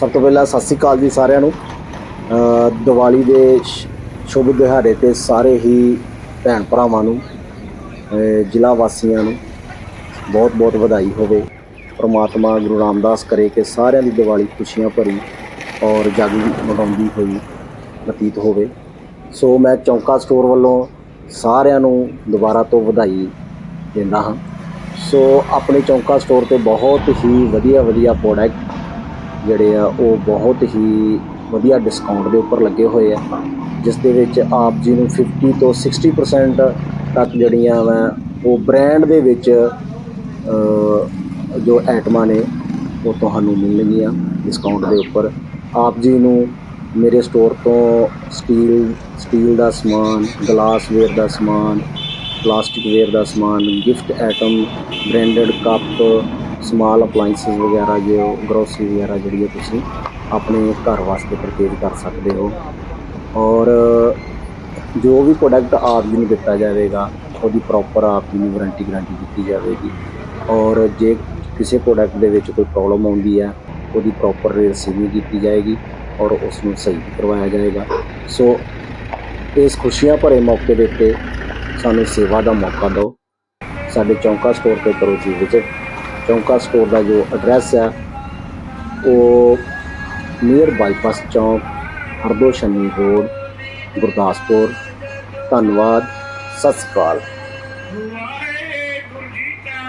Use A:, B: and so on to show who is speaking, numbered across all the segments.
A: ਸਭ ਤੋਂ ਪਹਿਲਾਂ ਸਤਿ ਸ੍ਰੀ ਅਕਾਲ ਜੀ ਸਾਰਿਆਂ ਨੂੰ। ਦੀਵਾਲੀ ਦੇ ਸ਼ੁਭ ਦਿਹਾੜੇ ਤੇ ਸਾਰੇ ਹੀ ਭੈਣ ਭਰਾਵਾਂ ਨੂੰ ਜ਼ਿਲ੍ਹਾ ਵਾਸੀਆਂ ਨੂੰ ਬਹੁਤ ਬਹੁਤ ਵਧਾਈ ਹੋਵੇ। ਪ੍ਰਮਾਤਮਾ ਗੁਰੂ ਰਾਮਦਾਸ ਕਰੇ ਕਿ ਸਾਰਿਆਂ ਦੀ ਦੀਵਾਲੀ ਖੁਸ਼ੀਆਂ ਭਰੀ ਔਰ ਜਾਗੀ ਮਨਾਉਂਦੀ ਹੋਈ ਬਤੀਤ ਹੋਵੇ। ਸੋ ਮੈਂ ਚੌਂਕਾ ਸਟੋਰ ਵੱਲੋਂ ਸਾਰਿਆਂ ਨੂੰ ਦੁਬਾਰਾ ਤੋਂ ਵਧਾਈ ਦਿੰਦਾ ਹਾਂ। ਸੋ ਆਪਣੇ ਚੌਂਕਾ ਸਟੋਰ ਤੇ ਬਹੁਤ ਹੀ ਵਧੀਆ ਵਧੀਆ ਪ੍ਰੋਡਕਟ ਜਿਹੜੇ ਆ, ਉਹ ਬਹੁਤ ਹੀ ਵਧੀਆ ਡਿਸਕਾਊਂਟ ਦੇ ਉੱਪਰ ਲੱਗੇ ਹੋਏ ਆ। ਜਿਸ ਦੇ ਵਿੱਚ ਆਪ ਜੀ ਨੂੰ 50 ਤੋਂ 60% ਤੱਕ ਜਿਹੜੀਆਂ ਵਾ, ਉਹ ਬ੍ਰਾਂਡ ਦੇ ਵਿੱਚ ਜੋ ਐਟਮਾਂ ਨੇ, ਉਹ ਤੁਹਾਨੂੰ ਮਿਲਣਗੀਆਂ ਡਿਸਕਾਊਂਟ ਦੇ ਉੱਪਰ। ਆਪ ਜੀ ਨੂੰ ਮੇਰੇ ਸਟੋਰ ਤੋਂ ਸਟੀਲ ਸਟੀਲ ਦਾ ਸਮਾਨ ਗਲਾਸਵੇਅਰ ਦਾ ਸਮਾਨ ਪਲਾਸਟਿਕ ਵੇਅਰ ਦਾ ਸਮਾਨ gift item branded cup small appliances ਵਗੈਰਾ, ਜੋ ਗਰੋਸਰੀ ਵਗੈਰਾ ਜਿਹੜੀ ਹੈ ਤੁਸੀਂ ਆਪਣੇ ਘਰ ਵਾਸਤੇ ਪਰਚੇਜ਼ ਕਰ ਸਕਦੇ ਹੋ। ਔਰ ਜੋ ਵੀ ਪ੍ਰੋਡਕਟ ਆਪ ਜੀ ਨੂੰ ਦਿੱਤਾ ਜਾਵੇਗਾ, ਉਹਦੀ ਪ੍ਰੋਪਰ ਆਪ ਜੀ ਨੂੰ ਵਾਰੰਟੀ ਗਾਰੰਟੀ ਦਿੱਤੀ ਜਾਵੇਗੀ। ਔਰ ਜੇ ਕਿਸੇ ਪ੍ਰੋਡਕਟ ਦੇ ਵਿੱਚ ਕੋਈ ਪ੍ਰੋਬਲਮ ਆਉਂਦੀ ਹੈ, ਉਹਦੀ ਪ੍ਰੋਪਰ ਰਸੀਵਿੰਗ ਕੀਤੀ ਜਾਏਗੀ ਔਰ ਉਸ ਨੂੰ ਸਹੀ ਕਰਵਾਇਆ ਜਾਏਗਾ। ਸੋ ਇਸ ਖੁਸ਼ੀਆਂ ਭਰੇ ਮੌਕੇ ਦੇ ਉੱਤੇ ਸਾਨੂੰ ਸੇਵਾ ਦਾ ਮੌਕਾ ਦਿਓ। ਸਾਡੇ ਚੌਂਕਾ ਸਟੋਰ ਤੇ ਕਰੋ ਜੀ ਵਿਜ਼ਿਟ ਚੌਂਕਾ ਸਟੋਰ ਦਾ ਜੋ ਐਡਰੈਸ ਹੈ ਉਹ ਨੀਅਰ ਬਾਈਪਾਸ ਚੌਂਕ ਹਰਦੋ ਸ਼ਨੀ ਰੋਡ ਗੁਰਦਾਸਪੁਰ। ਧੰਨਵਾਦ ਸਤਿ ਸ਼੍ਰੀ ਅਕਾਲ।
B: ਵਾਹਿਗੁਰੂ ਜੀ ਕਾ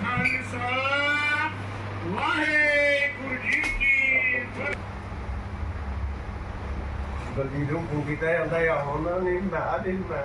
B: ਖਾਲਸਾ ਵਾਹਿਗੁਰੂ ਜੀ ਕੀ ਫਤਿਹ।
C: ਬਲਜੀਤ ਨੂੰ ਫੋਨ ਕੀਤਾ ਜਾਂਦਾ ਆ ਹੁਣ ਨਹੀਂ ਮੈਂ ਆ ਦੇ ਮੈਂ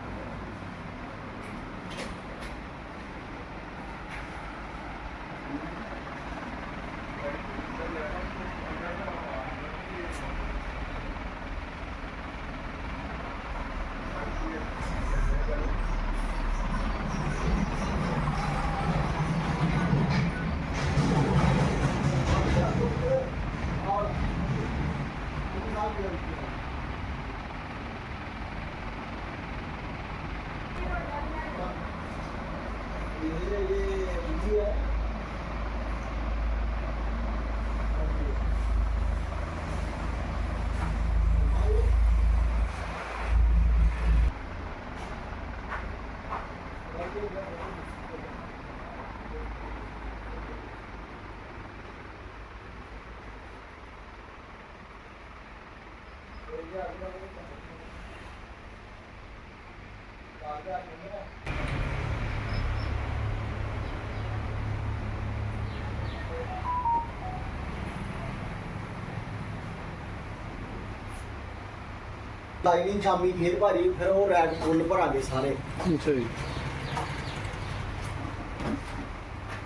A: ਲਾਈਨਿੰਗ ਸ਼ਾਮੀ ਫੇਰ ਭਾਰੀ ਫਿਰ ਉਹ ਰੈਕ ਫੁੱਲ ਭਰਾਂਗੇ ਸਾਰੇ।
D: ਅੱਛਾ ਜੀ।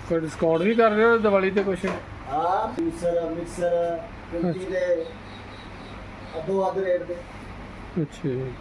D: ਕੋਈ ਡਿਸਕਾਊਂਟ ਵੀ ਕਰ ਰਹੇ ਹੋ ਦੀਵਾਲੀ ਤੇ ਕੁਛ?
A: ਆ ਮਿਕਸਰ ਮਿਕਸਰ 50 ਦੇ ਅੱਧੋ ਅੱਧ ਰੇਟ ਦੇ।
D: ਅੱਛਾ ਜੀ।